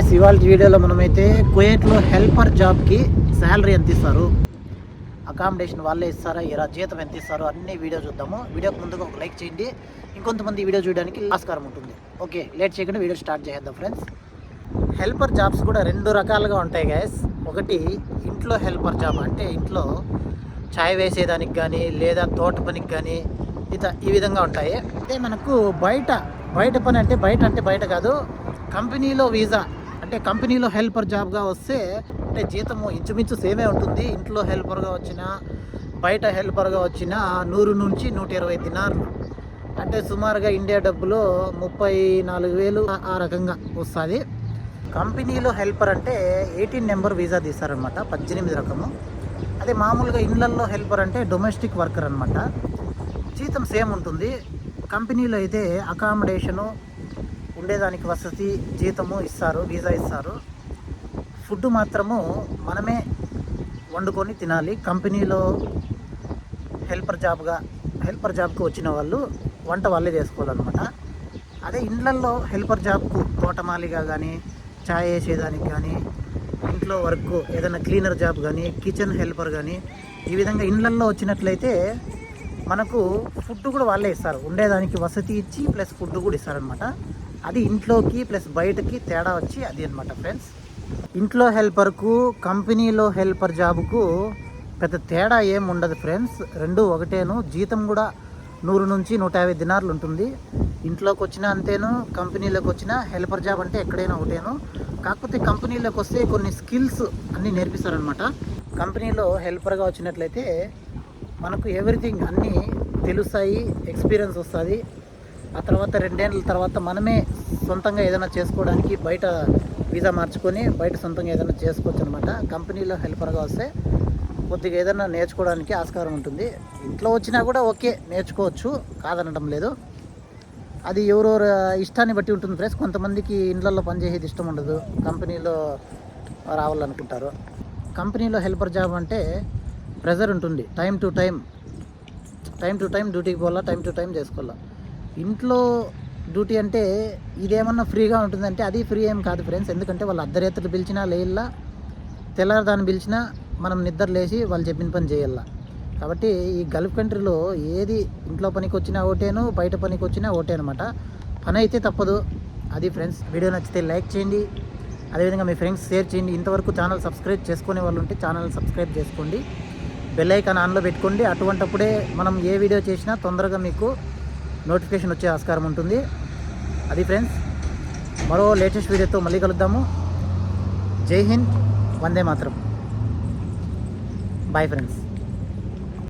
Guys ఇవాళ వీడియోలో మనమైతే కుయేట్లో హెల్పర్ జాబ్కి శాలరీ ఎంత ఇస్తారు? అకామిడేషన్ వాళ్ళే ఇస్తారా? ఇలా జీతం ఎంత ఇస్తారు? అన్ని వీడియో చూద్దాము. వీడియోకి ముందుగా ఒక లైక్ చేయండి. ఇంకొంతమంది వీడియో చూడడానికి ఆస్కారం ఉంటుంది. ఓకే లేట్ చేయకుండా వీడియో స్టార్ట్ చేద్దాం ఫ్రెండ్స్ హెల్పర్ జాబ్స్ కూడా రెండు రకాలుగా ఉంటాయి గాయస్ ఒకటి ఇంట్లో హెల్పర్ జాబ్ అంటే ఇంట్లో చాయ్ వేసేదానికి కానీ లేదా తోట పనికి కానీ ఇత ఈ విధంగా ఉంటాయి. అయితే మనకు బయట బయట పని అంటే బయట అంటే బయట కాదు. కంపెనీలో వీసా అంటే కంపెనీలో హెల్పర్ జాబ్గా వస్తే అంటే జీతము ఇంచుమించు సేమే ఉంటుంది. ఇంట్లో హెల్పర్గా వచ్చిన బయట హెల్పర్గా వచ్చిన నూరు నుంచి నూట ఇరవై దినార్లు. అంటే సుమారుగా ఇండియా డబ్బులో ముప్పై నాలుగు వేలు ఆ- రకంగా వస్తుంది. కంపెనీలో హెల్పర్ అంటే ఎయిటీన్ నెంబర్ వీసా తీస్తారనమాట పద్దెనిమిది రకము. అదే మామూలుగా ఇండ్లల్లో హెల్పర్ అంటే డొమెస్టిక్ వర్కర్ అనమాట జీతం సేమ్ ఉంటుంది. కంపెనీలో అయితే అకామిడేషను ఉండేదానికి వసతి జీతము ఇస్తారు వీసా ఇస్తారు. ఫుడ్ మాత్రము మనమే వండుకొని తినాలి. కంపెనీలో హెల్పర్ జాబ్గా హెల్పర్ జాబ్కి వచ్చిన వాళ్ళు వంట వాళ్ళే చేసుకోవాలన్నమాట. అదే ఇండ్లల్లో హెల్పర్ జాబ్కు తోటమాలిగా కానీ ఛాయ్ వేసేదానికి కానీ ఇంట్లో వర్క్ ఏదైనా క్లీనర్ జాబ్ కానీ కిచెన్ హెల్పర్ కానీ ఈ విధంగా ఇండ్లల్లో వచ్చినట్లయితే మనకు ఫుడ్ కూడా వాళ్ళే ఇస్తారు. ఉండేదానికి వసతి ఇచ్చి ప్లస్ ఫుడ్ కూడా ఇస్తారనమాట అది ఇంట్లోకి ప్లస్ బయటకి తేడా వచ్చి అది అనమాట ఫ్రెండ్స్ ఇంట్లో హెల్పర్కు కంపెనీలో హెల్పర్ జాబ్కు పెద్ద తేడా ఏం ఉండదు ఫ్రెండ్స్ రెండు ఒకటేను. జీతం కూడా నూరు నుంచి నూట యాభై దినార్లు ఉంటుంది. ఇంట్లోకి వచ్చినా అంతేను కంపెనీలోకి వచ్చినా హెల్పర్ జాబ్ అంటే ఎక్కడైనా ఒకటేను. కాకపోతే కంపెనీలోకి వస్తే కొన్ని స్కిల్స్ అన్నీ నేర్పిస్తారనమాట కంపెనీలో హెల్పర్గా వచ్చినట్లయితే మనకు ఎవ్రీథింగ్ అన్నీ తెలుస్తాయి ఎక్స్పీరియన్స్ వస్తుంది. ఆ తర్వాత రెండేళ్ళ తర్వాత మనమే సొంతంగా ఏదైనా చేసుకోవడానికి బయట వీసా మార్చుకొని బయట సొంతంగా ఏదైనా చేసుకోవచ్చు అనమాట కంపెనీలో హెల్పర్గా వస్తే కొద్దిగా ఏదైనా నేర్చుకోవడానికి ఆస్కారం ఉంటుంది. ఇంట్లో వచ్చినా కూడా ఓకే నేర్చుకోవచ్చు కాదనడం లేదు. అది ఎవరెవరు ఇష్టాన్ని బట్టి ఉంటుంది ఫ్రెండ్స్. కొంతమందికి ఇండ్లలో పనిచేసేది ఇష్టం ఉండదు. కంపెనీలో రావాలనుకుంటారు. కంపెనీలో హెల్పర్ జాబ్ అంటే ప్రెజర్ ఉంటుంది. Time to time time to time డ్యూటీకి పోవాలా టైం టు టైం చేసుకోవాలా. ఇంట్లో డ్యూటీ అంటే ఇదేమన్నా ఫ్రీగా ఉంటుందంటే అది ఫ్రీ ఏం కాదు ఫ్రెండ్స్. ఎందుకంటే వాళ్ళు అర్ధరేత్రులు పిలిచినా లేయిల్లా తెల్లారదాన్ని పిలిచినా మనం నిద్ర లేచి వాళ్ళు చెప్పిన పని చేయాల కాబట్టి ఈ గల్ఫ్ కంట్రీలో ఏది ఇంట్లో పనికి వచ్చినా ఒకటేను బయట పనికి వచ్చినా ఒకటే అనమాట పని అయితే తప్పదు. అది ఫ్రెండ్స్ వీడియో నచ్చితే లైక్ చేయండి. అదేవిధంగా మీ ఫ్రెండ్స్ షేర్ చేయండి. ఇంతవరకు ఛానల్ సబ్స్క్రైబ్ చేసుకునే వాళ్ళు ఉంటే ఛానల్ సబ్స్క్రైబ్ చేసుకోండి. బెల్ ఐకాన్ ఆన్లో పెట్టుకోండి. అటువంటప్పుడే మనం ఏ వీడియో చేసినా తొందరగా మీకు నోటిఫికేషన్ వచ్చే ఆస్కారం ఉంటుంది. అది ఫ్రెండ్స్ మరో లేటెస్ట్ వీడియోతో మళ్ళీ కలుద్దాము. జై హింద్ వందే మాత్రం. Bye friends